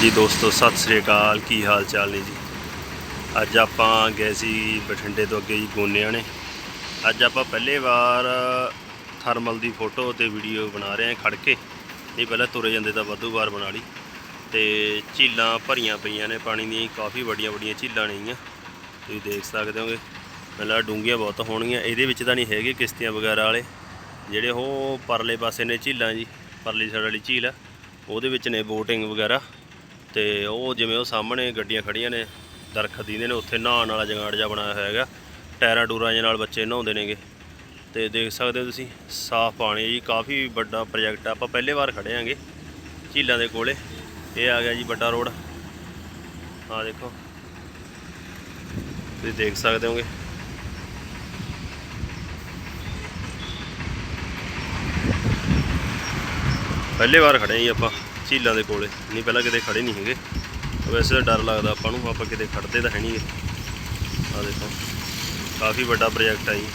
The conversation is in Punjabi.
ਹਾਂਜੀ ਦੋਸਤੋ, ਸਤਿ ਸ੍ਰੀ ਅਕਾਲ। ਕੀ ਹਾਲ ਚਾਲ ਨੇ ਜੀ? ਅੱਜ ਆਪਾਂ ਗਏ ਸੀ ਬਠਿੰਡੇ ਤੋਂ ਅੱਗੇ ਜੀ ਗੋਨਿਆਂ ਨੇ। ਅੱਜ ਆਪਾਂ ਪਹਿਲੇ ਵਾਰ ਥਰਮਲ ਦੀ ਫੋਟੋ ਤੇ ਵੀਡੀਓ ਬਣਾ ਰਹੇ ਹਾਂ ਖੜ ਕੇ। ਇਹ ਪਹਿਲਾਂ ਤੁਰੇ ਜਾਂਦੇ ਤਾਂ ਵਾਧੂ ਵਾਰ ਬਣਾ ਲਈ। ਤੇ ਝੀਲਾਂ ਭਰੀਆਂ ਪਈਆਂ ਨੇ, ਪਾਣੀ ਦੀਆਂ ਕਾਫੀ ਵੱਡੀਆਂ ਵੱਡੀਆਂ ਝੀਲਾਂ ਨੇਗੀਆਂ ਤੁਸੀਂ ਦੇਖ ਸਕਦੇ ਹੋਗੇ, ਪਹਿਲਾਂ ਡੂੰਘੀਆਂ ਬਹੁਤ ਹੋਣਗੀਆਂ। ਇਹਦੇ ਵਿੱਚ ਤਾਂ ਨਹੀਂ ਹੈਗੇ ਕਿਸ਼ਤੀਆਂ ਵਗੈਰਾ ਵਾਲੇ। ਜਿਹੜੇ ਉਹ ਪਰਲੇ ਪਾਸੇ ਨੇ ਝੀਲਾਂ ਜੀ, ਪਰਲੀ ਸਾਈਡ ਵਾਲੀ ਝੀਲ ਆ। ਉਹਦੇ ਵਿੱਚ ਨੇ ਬੋਟਿੰਗ ਵਗੈਰਾ। ਤੇ ਉਹ ਜਿਵੇਂ ਉਹ ਸਾਹਮਣੇ ਗੱਡੀਆਂ ਖੜੀਆਂ ਨੇ, ਦਰਖਤ ਦੀਂਦੇ ਨੇ, ਉੱਥੇ ਨਹਾਉਣ ਵਾਲਾ ਜਗਾੜ ਜਿਹਾ ਬਣਾਇਆ ਹੋਇਆ ਹੈਗਾ। ਟਾਇਰਾਂ ਟੂਰਾਂ ਜਿਹੇ ਨਾਲ ਬੱਚੇ ਨਹਾਉਂਦੇ ਨੇਗੇ। ਤੇ ਦੇਖ ਸਕਦੇ ਹੋ ਤੁਸੀਂ, ਸਾਫ਼ ਪਾਣੀ ਜੀ, ਕਾਫੀ ਵੱਡਾ ਪ੍ਰੋਜੈਕਟ ਆ। ਆਪਾਂ ਪਹਿਲੇ ਵਾਰ ਖੜੇ ਆਂਗੇ ਝੀਲਾਂ ਦੇ ਕੋਲੇ। ਇਹ ਆ ਗਿਆ ਜੀ ਵੱਡਾ ਰੋਡ। ਆ ਦੇਖੋ। ਤੁਸੀਂ ਦੇਖ ਸਕਦੇ ਹੋਗੇ। ਪਹਿਲੇ ਵਾਰ ਖੜੇ ਹਾਂ ਜੀ ਆਪਾਂ। ਝੀਲਾਂ ਦੇ ਕੋਲੇ। ਨਹੀਂ, ਪਹਿਲਾਂ ਕਿਤੇ ਖੜੇ ਨਹੀਂ ਹੈਗੇ। ਵੈਸੇ ਤਾਂ ਡਰ ਲੱਗਦਾ ਆਪਾਂ ਨੂੰ, ਆਪਾਂ ਕਿਤੇ ਖੜਦੇ ਤਾਂ ਹੈ ਨਹੀਂ। ਆ ਦੇਖੋ, ਕਾਫੀ ਵੱਡਾ ਪ੍ਰੋਜੈਕਟ ਆ ਜੀ।